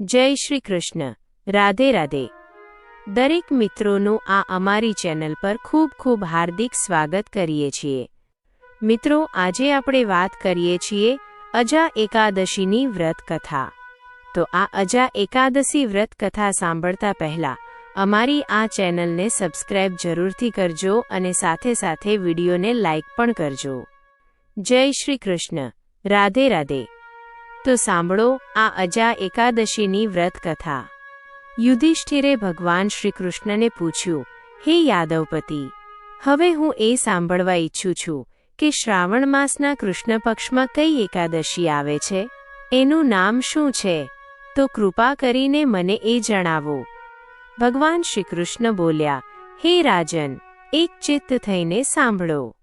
જય શ્રી કૃષ્ણ. રાધે રાધે. દરેક મિત્રોનું આ અમારી ચેનલ પર ખૂબ ખૂબ હાર્દિક સ્વાગત કરીએ છીએ. મિત્રો, આજે આપણે વાત કરીએ છીએ અજા એકાદશીની વ્રત કથા તો આ અજા એકાદશી વ્રત કથા સાંભળતા પહેલા અમારી આ ચેનલને સબસ્ક્રાઇબ જરૂરથી કરજો અને સાથે સાથે વિડીયોને લાઇક પણ કરજો. જય શ્રી કૃષ્ણ. રાધે રાધે. તો સાંભળો, આ અજા એકાદશીની વ્રત કથા. યુધિષ્ઠિરે ભગવાન શ્રીકૃષ્ણને પૂછ્યું, હે યાદવપતિ, હવે હું એ સાંભળવા ઈચ્છું છું કે શ્રાવણ માસના કૃષ્ણ પક્ષમાં કઈ એકાદશી આવે છે? એનું નામ શું છે? તો કૃપા કરીને મને એ જણાવો. ભગવાન શ્રીકૃષ્ણ બોલ્યા, હે રાજન, એક ચિત્ત થઈને સાંભળો.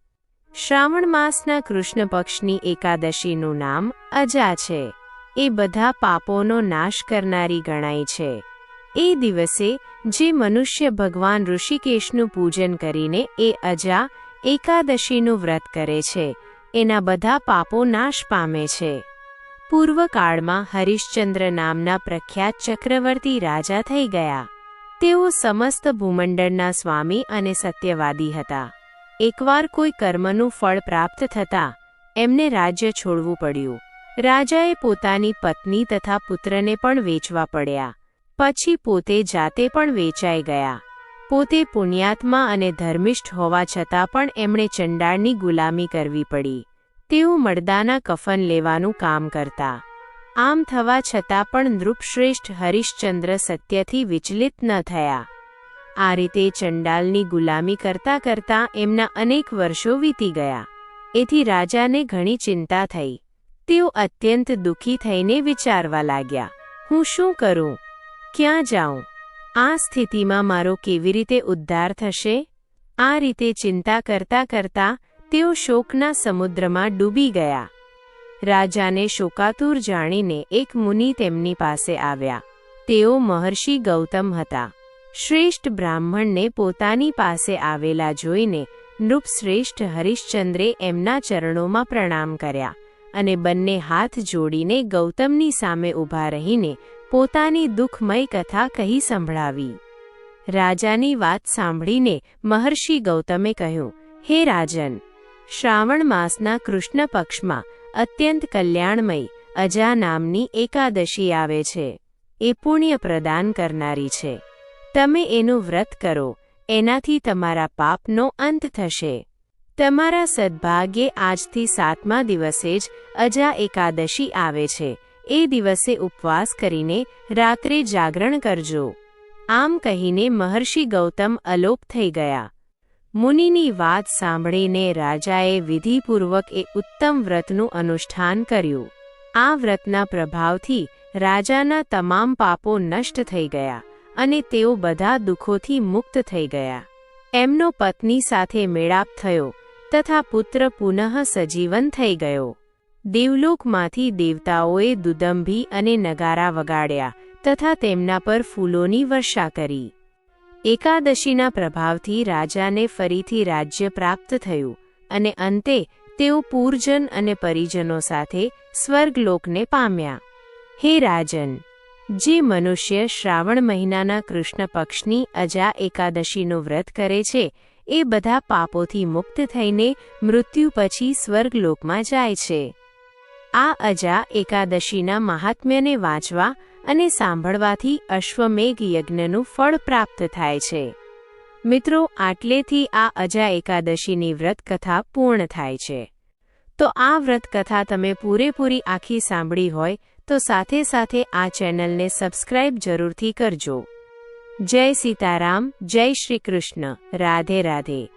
શ્રાવણ માસના કૃષ્ણ પક્ષની એકાદશીનું નામ અજા છે. એ બધા પાપોનો નાશ કરનારી ગણાય છે. એ દિવસે, જે મનુષ્ય ભગવાન ઋષિકેશનું પૂજન કરીને એ અજા, એકાદશીનું વ્રત કરે છે, એના બધા પાપો નાશ પામે છે. પૂર્વકાળમાં હરિશ્ચંદ્ર નામના પ્રખ્યાત ચક્રવર્તી રાજા થઈ ગયા. તેઓ સમસ્ત ભૂમંડળના સ્વામી અને સત્યવાદી હતા. એકવાર કોઈ કર્મનું ફળ પ્રાપ્ત થતાં, એમને રાજ્ય છોડવું પડ્યું. રાજાએ પોતાની પત્ની તથા પુત્રને પણ વેચવા પડ્યા. પછી પોતે જાતે પણ વેચાઈ ગયા. પોતે પુણ્યાત્મા અને ધર્મિષ્ઠ હોવા છતાં પણ એમણે ચંડાળની ગુલામી કરવી પડી. તેઓ મડદાના કફન લેવાનું કામ કરતા. આમ થવા છતાં પણ નૃપશ્રેષ્ઠ હરિશ્ચંદ્ર સત્યથી વિચલિત ન થયા. આ રીતે ચંડાલની ગુલામી કરતા કરતા એમના અનેક વર્ષો વીતી ગયા. એથી રાજાને ઘણી ચિંતા થઈ. તેઓ અત્યંત દુઃખી થઈને વિચારવા લાગ્યા, હું શું કરું? ક્યાં જાઉં? આ સ્થિતિમાં મારો કેવી રીતે ઉદ્ધાર થશે? આ રીતે ચિંતા કરતા કરતા તેઓ શોકના સમુદ્રમાં ડૂબી ગયા. રાજાને શોકાતુર જાણીને એક મુનિ તેમની પાસે આવ્યા. તેઓ મહર્ષિ ગૌતમ હતા. શ્રેષ્ઠ બ્રાહ્મણને પોતાની પાસે આવેલા જોઈને નૃપશ્રેષ્ઠ હરિશ્ચંદ્રે એમના ચરણોમાં પ્રણામ કર્યા. અને બંને હાથ જોડીને ગૌતમની સામે ઊભા રહીને પોતાની દુઃખમય કથા કહી સંભળાવી. રાજાની વાત સાંભળીને મહર્ષિ ગૌતમે કહ્યું, હે રાજન, શ્રાવણ માસના કૃષ્ણ પક્ષમાં અત્યંત કલ્યાણમય અજા નામની એકાદશી આવે છે. એ પુણ્ય પ્રદાન કરનારી છે. તમે એનું વ્રત કરો. એનાથી તમારા પાપનો અંત થશે. તમારા સદભાગ્યે આજથી સાતમા દિવસે જ અજા એકાદશી આવે છે. એ દિવસે ઉપવાસ કરીને રાત્રે જાગરણ કરજો. આમ કહીને મહર્ષિ ગૌતમ અલોપ થઈ ગયા. મુનિની વાત સાંભળીને રાજાએ વિધિપૂર્વક એ ઉત્તમ વ્રતનું અનુષ્ઠાન કર્યું. આ વ્રતના પ્રભાવથી રાજાના તમામ પાપો નષ્ટ થઈ ગયા અને તેઓ બધા દુઃખોથી મુક્ત થઈ ગયા. એમનો પત્ની સાથે મેળાપ થયો. તથા પુત્ર પુનઃ સજીવન થઈ ગયો. દેવલોકમાંથી દેવતાઓએ દુદંભી અને નગારા વગાડ્યા તથા તેમના પર ફૂલોની વર્ષા કરી. એકાદશીના પ્રભાવથી રાજાને ફરીથી રાજ્ય પ્રાપ્ત થયું અને અંતે તેઓ પૂરજન અને પરિજનો સાથે સ્વર્ગલોકને પામ્યા. હે રાજન! જે મનુષ્ય શ્રાવણ મહિનાના કૃષ્ણ પક્ષની અજા એકાદશીનું વ્રત કરે છે એ બધા પાપોથી મુક્ત થઈને મૃત્યુ પછી સ્વર્ગલોકમાં જાય છે. આ અજા એકાદશીના મહાત્મ્યને વાંચવા અને સાંભળવાથી અશ્વમેઘ યજ્ઞનું ફળ પ્રાપ્ત થાય છે. મિત્રો, આટલેથી આ અજા એકાદશીની વ્રત કથા પૂર્ણ થાય છે. તો આ વ્રત કથા તમે પૂરેપૂરી આખી સાંભળી હોય તો સાથે સાથે આ ચેનલને સબસ્ક્રાઇબ જરૂરથી કરજો. જય સીતારામ જય શ્રી કૃષ્ણ રાધે રાધે.